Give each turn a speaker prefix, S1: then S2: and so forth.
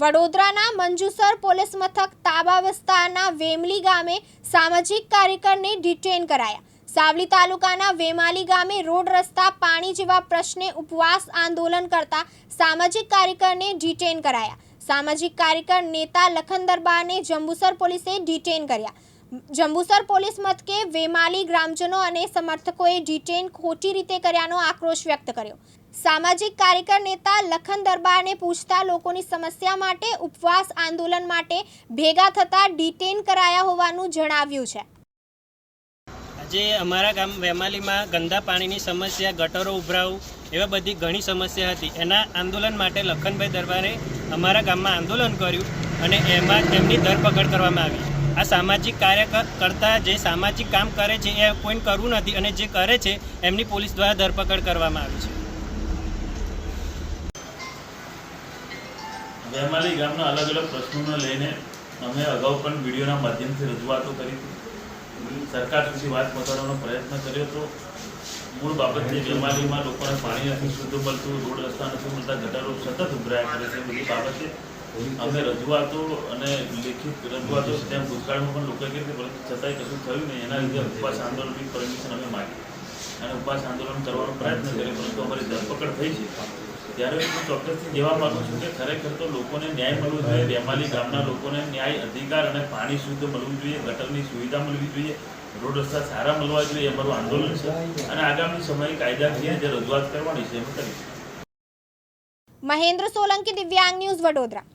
S1: વડોદરાના મંજુસર પોલીસ મથક તાબા વિસ્તારના વેમલી ગામે સામાજિક કાર્યકરને ડિટેન કરાયા. સાવલી તાલુકાના વેમાલી ગામે રોડ રસ્તા પાણી જેવા પ્રશ્ને ઉપવાસ આંદોલન કરતા સામાજિક કાર્યકરને ડિટેન કરાયા. સામાજિક કાર્યકર નેતા લખન દરબારને જંબુસર પોલીસે ડિટેન કર્યા. જંબુસર પોલીસ મથકે વેમાલી ગ્રામજનો અને સમર્થકોએ ડિટેન ખોટી રીતે કર્યાનો આક્રોશ વ્યક્ત કર્યો. સામાજિક કાર્યકર નેતા લખન દરબારને પૂછતા લોકોની સમસ્યા માટે ઉપવાસ આંદોલન માટે ભેગા થતા ડિટેન કરાયા હોવાનું જણાવ્યું છે.
S2: આજે અમારા ગામ વેમાલીમાં ગંદા પાણીની સમસ્યા, ગટરો ઉભરાવું એવા બધી ઘણી સમસ્યા હતી. એના આંદોલન માટે લખનભાઈ દરબારે અમારા ગામમાં આંદોલન કર્યું. અને એમાં તેમની ધરપકડ કરવામાં આવી આ સામાજિક કાર્ય કરતા જે સામાજિક કામ કરે છે, એ કોઈ કરવું નથી અને જે કરે છે, એમની પોલીસ દ્વારા ધરપકડ કરવામાં આવી છે.
S3: વેમાલી ગામના અલગ અલગ પ્રશ્નોને લઈને અમે અગાઉ પણ વિડીયોના માધ્યમથી રજૂઆતો કરી હતી. સરકાર સુધી વાત પહોંચાડવાનો પ્રયત્ન કર્યો હતો. મૂળ બાબત વેમાલીમાં લોકોને પાણી નથી, શુદ્ધ મળતું રોડ રસ્તા નથી મળતા, ગટરો સતત ઉભરાયા કરે છે બધી બાબતે અમે રજૂઆતો અને લેખિત રજૂઆતો તેમ ભૂતકાળમાં પણ લોકોએ કરી પરંતુ છતાંય કશું થયું નહીં. એના લીધે ઉપવાસ આંદોલનની પરમિશન અમે માગી. અને ઉપવાસ આંદોલન કરવાનો પ્રયત્ન કર્યો પરંતુ અમારી ધરપકડ થઈ છે. ત્યારે હું ચોક્કસથી કહેવા માગું છું કે ખરેખર તો લોકોને ન્યાય મળવો જોઈએ. રેમાલી ગામના લોકોને ન્યાય અધિકાર અને પાણી શુદ્ધ મળવું જોઈએ. ગટરની સુવિધા મળવી જોઈએ. રોડ રસ્તા સારા મળવા જોઈએ. અમારું આંદોલન છે. અને આગામી સમયે કાયદાકીય જે રજૂઆત કરવાની છે એમ કરીશું.
S1: મહેન્દ્ર સોલંકી દિવ્યાંગ ન્યૂઝ વડોદરા.